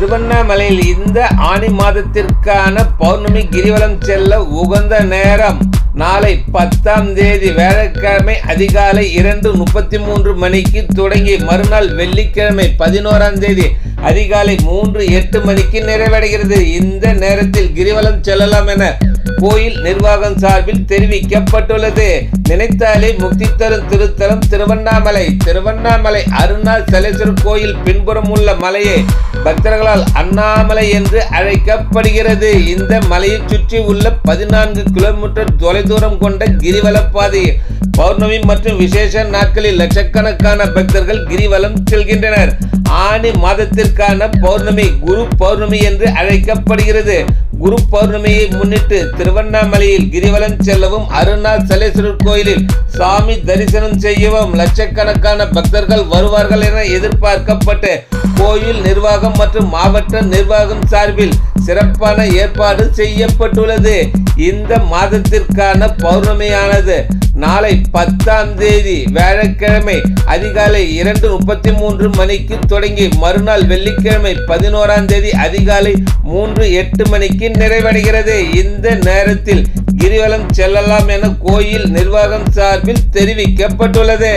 திருவண்ணாமலையில் இந்த ஆனி மாதத்திற்கான பௌர்ணமி கிரிவலம் செல்ல உகந்த நேரம். நாளை பத்தாம் தேதி வியாழக்கிழமை அதிகாலை இரண்டு முப்பத்தி மூன்று மணிக்கு தொடங்கி மறுநாள் வெள்ளிக்கிழமை பதினோராம் தேதி அதிகாலை மூன்று எட்டு மணிக்கு நிறைவடைகிறது. இந்த நேரத்தில் கிரிவலம் செல்லலாம் என கோயில் நிர்வாகம் சார்பில் தெரிவிக்கப்பட்டுள்ளது. நினைத்தாலே முக்தி தரும் திருத்தலம் திருவண்ணாமலை. திருவண்ணாமலை அருணாச்சலேஸ்வரர் கோயில் பின்புறம் உள்ள மலையே பக்தர்களால் அண்ணாமலை என்று அழைக்கப்படுகிறது. இந்த மலையை சுற்றி உள்ள பதினான்கு கிலோமீட்டர் தொலைதூரம் கொண்ட கிரிவலப்பாதை. பௌர்ணமி மற்றும் விசேஷ நாட்களில் லட்சக்கணக்கான பக்தர்கள் கிரிவலம் செல்கின்றனர். ஆனி மாதத்திற்கான பௌர்ணமி குரு பௌர்ணமி என்று அழைக்கப்படுகிறது. குரு பௌர்ணமியை முன்னிட்டு திருவண்ணாமலையில் கிரிவலம் செல்லவும் அருணாச்சலேஸ்வரர் கோயிலில் சாமி தரிசனம் செய்யவும் லட்சக்கணக்கான பக்தர்கள் வருவார்கள் என எதிர்பார்க்கப்பட்டு கோயில் நிர்வாகம் மற்றும் மாவட்ட நிர்வாகம் சார்பில் சிறப்பான ஏற்பாடு செய்யப்பட்டுள்ளது. இந்த மாதத்திற்கான பௌர்ணமியானது நாளை பத்தாம் தேதி வியாழக்கிழமை அதிகாலை இரண்டு முப்பத்தி மூன்று மணிக்கு தொடங்கி மறுநாள் வெள்ளிக்கிழமை பதினோராம் தேதி அதிகாலை மூன்று எட்டு மணிக்கு நிறைவடைகிறது. இந்த நேரத்தில் கிரிவலம் செல்லலாம் என கோயில் நிர்வாகம் சார்பில் தெரிவிக்கப்பட்டுள்ளது.